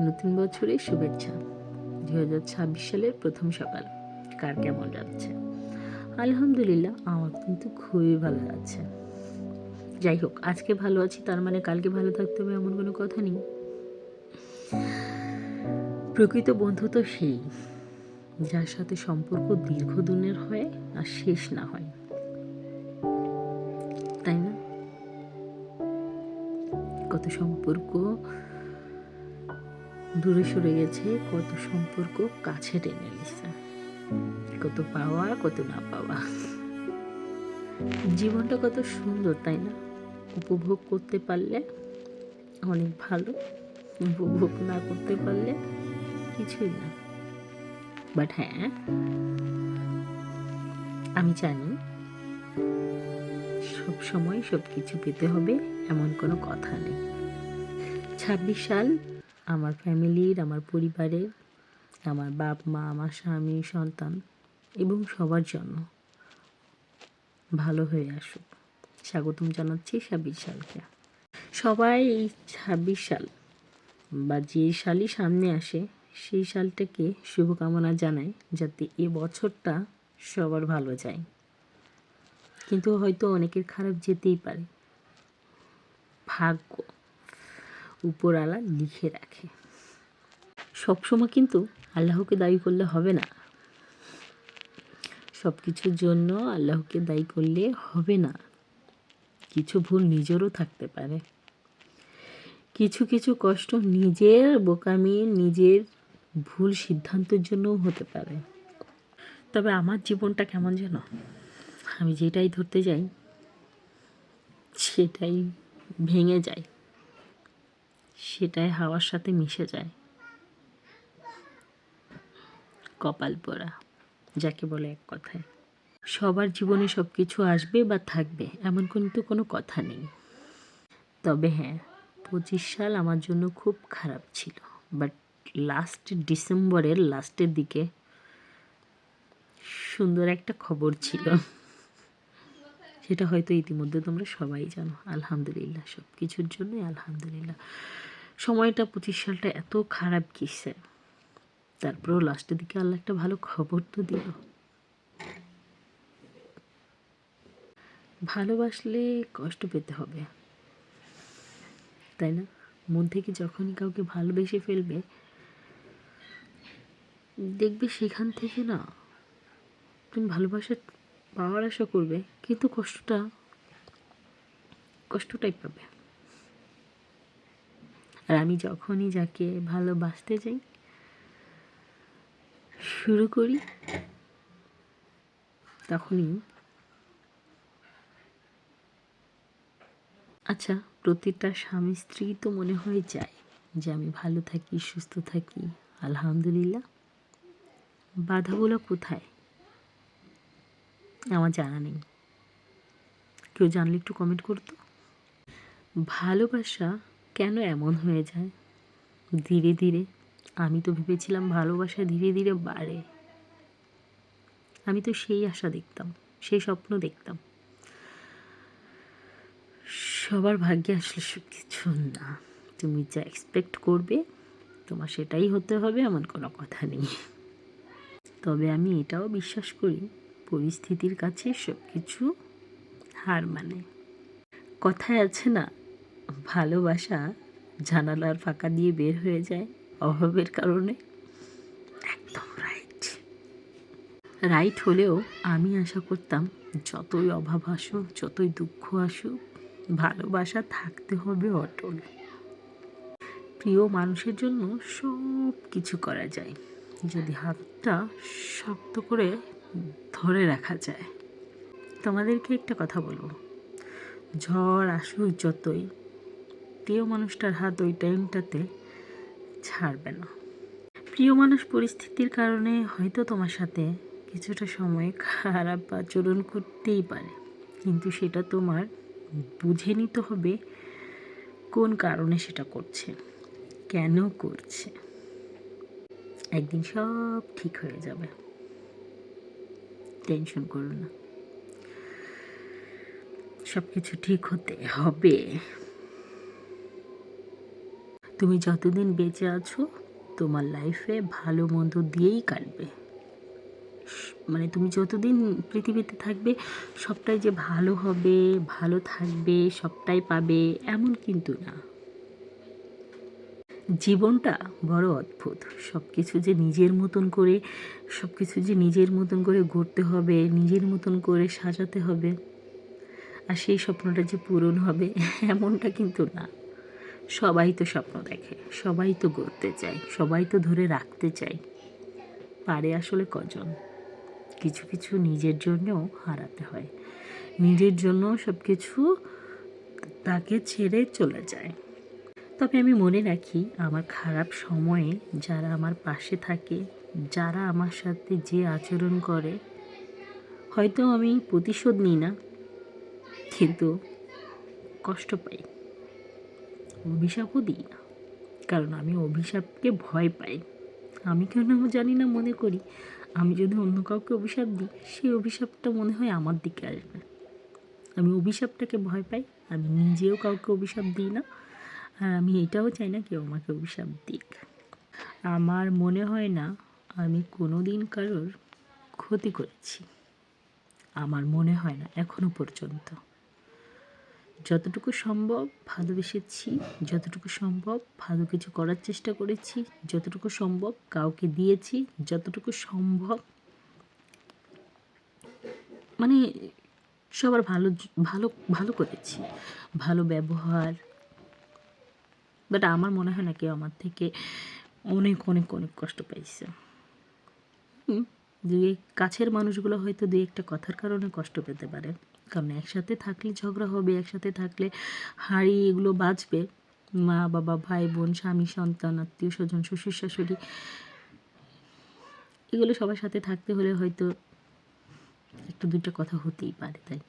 নতুন বছরের শুভেচ্ছা। দু হাজার ছাব্বিশ সালের প্রথম সকাল। কার কেমন যাচ্ছে? আলহামদুলিল্লাহ, আমার কিন্তু খুবই ভালো যাচ্ছে। যাই হোক, আজকে ভালো আছি, তার মানে কালকে ভালো থাকতে হবে এমন কোনো কথা নেই। প্রকৃত বন্ধু তো সেই, যার সাথে সম্পর্ক দীর্ঘদিনের হয় আর শেষ না হয়। তাই না? কত সম্পর্ক দূরে সরে গেছে, কত সম্পর্ক কাছে টেনে নিচ্ছে কত পাওয়া, কত না পাওয়া। জীবনটা কত সুন্দর, তাই না? উপভোগ করতে পারলে অনেক ভালো, উপভোগ না করতে পারলে কিছুই না। বাট হ্যাঁ আমি জানি সব সময় সব কিছু পেতে হবে, এমন কোনো কথা নেই। ছাব্বিশ সাল আমার ফ্যামিলির, আমার পরিবারের, আমার বাপ মা আমার স্বামী, সন্তান এবং সবার জন্য ভালো হয়ে আসুক। স্বাগতম জানাচ্ছি ছাব্বিশ সালকে। সবাই এই ছাব্বিশ সাল বা যে সালই সামনে আসে, সেই সালটাকে শুভকামনা জানায় যাতে এ বছরটা সবার ভালো যায়। কিন্তু হয়তো অনেকের খারাপ যেতেই পারে। ভাগ্য উপরওয়ালা লিখে রাখে। সবসময় কিন্তু আল্লাহকে দায়ী করলে হবে না। সব কিছুর জন্য আল্লাহকে দায়ী করলে হবে না। কিছু ভুল নিজেরও থাকতে পারে। কিছু কিছু কষ্ট নিজের বোকামি, নিজের ভুল সিদ্ধান্তের জন্যও হতে পারে। তবে আমার জীবনটা কেমন যেন? আমি যেটাই ধরতে যাই, সেটাই ভেঙে যায়। সেটাই হাওয়ার সাথে মিশে যায়। কপাল পোড়া, যাকে বলে এক কথায়। সবার জীবনে সব কিছু আসবে বা থাকবে, এমন কিন্তু কোনো কথা নেই। তবে হ্যাঁ পঁচিশ সাল আমার জন্য খুব খারাপ ছিল। বাট লাস্ট ডিসেম্বরের লাস্টের দিকে সুন্দর একটা খবর ছিল। সেটা হয়তো ইতিমধ্যে তোমরা সবাই জানো। আলহামদুলিল্লাহ সব কিছুর জন্যই আলহামদুলিল্লাহ। সময়টা পঁচিশ সালটা এত খারাপ গিয়েছে। তারপরেও লাস্টের দিকে আল্লাহ একটা ভালো খবর তো দিল। ভালোবাসলে কষ্ট পেতে হবে। তাই না? মন থেকে যখনই কাউকে ভালোবেসে ফেলবে, দেখবে সেখান থেকে না, তুমি ভালোবাসা পাওয়ার আশা করবে, কিন্তু কষ্টটা, কষ্টটাই পাবে। আর আমি যখনই যাকে ভালোবাসতে যাই, শুরু করি, তখনই। আচ্ছা প্রতিটা স্বামী স্ত্রী তো মনে হয় যায় যে আমি ভালো থাকি, সুস্থ থাকি, আলহামদুলিল্লাহ। বাধাগুলো কোথায়? আমার জানা নেই। কেউ জানলে একটু কমেন্ট করতো। ভালোবাসা কেন এমন হয়ে যায়? ধীরে ধীরে, আমি তো ভেবেছিলাম ভালোবাসা ধীরে ধীরে বাড়ে। আমি তো সেই আশা দেখতাম, সেই স্বপ্ন দেখতাম। সবার ভাগ্যে আসলে কিছু না। তুমি যা এক্সপেক্ট করবে, তোমার সেটাই হতে হবে, এমন কোনো কথা নেই। তবে আমি এটাও বিশ্বাস করি, পরিস্থিতির কাছে সব কিছু হার মানে। কথায় আছে না ভালোবাসা জানালার ফাঁকা দিয়ে বের হয়ে যায় অভাবের কারণে। একদম রাইট রাইট হলেও আমি আশা করতাম, যতই অভাব আসুক, যতই দুঃখ আসুক, ভালোবাসা থাকতে হবে অটল। প্রিয় মানুষের জন্য সব কিছু করা যায়, যদি হাতটা শক্ত করে ধরে রাখা যায়। তোমাদেরকে একটা কথা বলব। ঝড় আসুক যতই প্রিয় মানুষটার হাত ওই টাইমটাতে ছাড়বে না। প্রিয় মানুষ পরিস্থিতির কারণে হয়তো তোমার সাথে কিছুটা সময় খারাপ আচরণ করতেই পারে। কিন্তু সেটা তোমার বুঝে নিতে হবে কোন কারণে সেটা করছে, কেন করছে। একদিন সব ঠিক হয়ে যাবে। টেনশন করো না। সব কিছু ঠিক হতে হবে। তুমি যতদিন বেঁচে আছো, তোমার লাইফে ভালো মন্দ দিয়েই কাটবে। মানে তুমি যতদিন পৃথিবীতে থাকবে, সবটাই যে ভালো হবে, ভালো থাকবে, সবটাই পাবে, এমন কিন্তু না। জীবনটা বড় অদ্ভুত। সব কিছু যে নিজের মতন করে সব কিছু যে নিজের মতন করে গড়তে হবে, নিজের মতন করে সাজাতে হবে, আর সেই স্বপ্নটা যে পূরণ হবে, এমনটা কিন্তু না। সবাই তো স্বপ্ন দেখে, সবাই তো গড়তে চায়, সবাই তো ধরে রাখতে চায়। পারে আসলে কজন? কিছু কিছু নিজের জন্যও হারাতে হয়। নিজের জন্য সব কিছু তাকে ছেড়ে চলে যায়। তবে আমি মনে রাখি, আমার খারাপ সময়ে যারা আমার পাশে থাকে, যারা আমার সাথে যে আচরণ করে, হয়তো আমি প্রতিশোধ নিই না, কিন্তু কষ্ট পাই। অভিশাপও দিই না। কারণ আমি অভিশাপকে ভয় পাই। আমি কেন জানি না মনে করি। আমি যদি অন্য কাউকে অভিশাপ দিই, সেই অভিশাপটা মনে হয় আমার দিকে আসবে। আমি অভিশাপটাকে ভয় পাই। আমি নিজেও কাউকে অভিশাপ দিই না। আর আমি এটাও চাই না কেউ আমাকে অভিশাপ দিক। আমার মনে হয় না আমি কোনো দিন কারোর ক্ষতি করেছি। আমার মনে হয় না, এখনও পর্যন্ত। যতটুকু সম্ভব ভালোবেসেছি, যতটুকু সম্ভব ভালো কিছু করার চেষ্টা করেছি, যতটুকু সম্ভব কাউকে দিয়েছি, যতটুকু সম্ভব মানে সবার ভালো ভালো ভালো করেছি। ভালো ব্যবহার। বাট আমার মনে হয় না কেউ আমার থেকে অনেক অনেক অনেক কষ্ট পাইছে। দুই কাছের মানুষগুলো হয়তো দুই একটা কথার কারণে কষ্ট পেতে পারে। কারণ একসাথে থাকলে ঝগড়া হবে, একসাথে থাকলে হাঁড়ি এগুলো বাঁচবে। মা, বাবা, ভাই, বোন, স্বামী, সন্তান, আত্মীয় স্বজন, শ্বশুর, শাশুড়ি, এগুলো সবার সাথে থাকতে হলে হয়তো একটু দুটো কথা হতেই পারে, তাই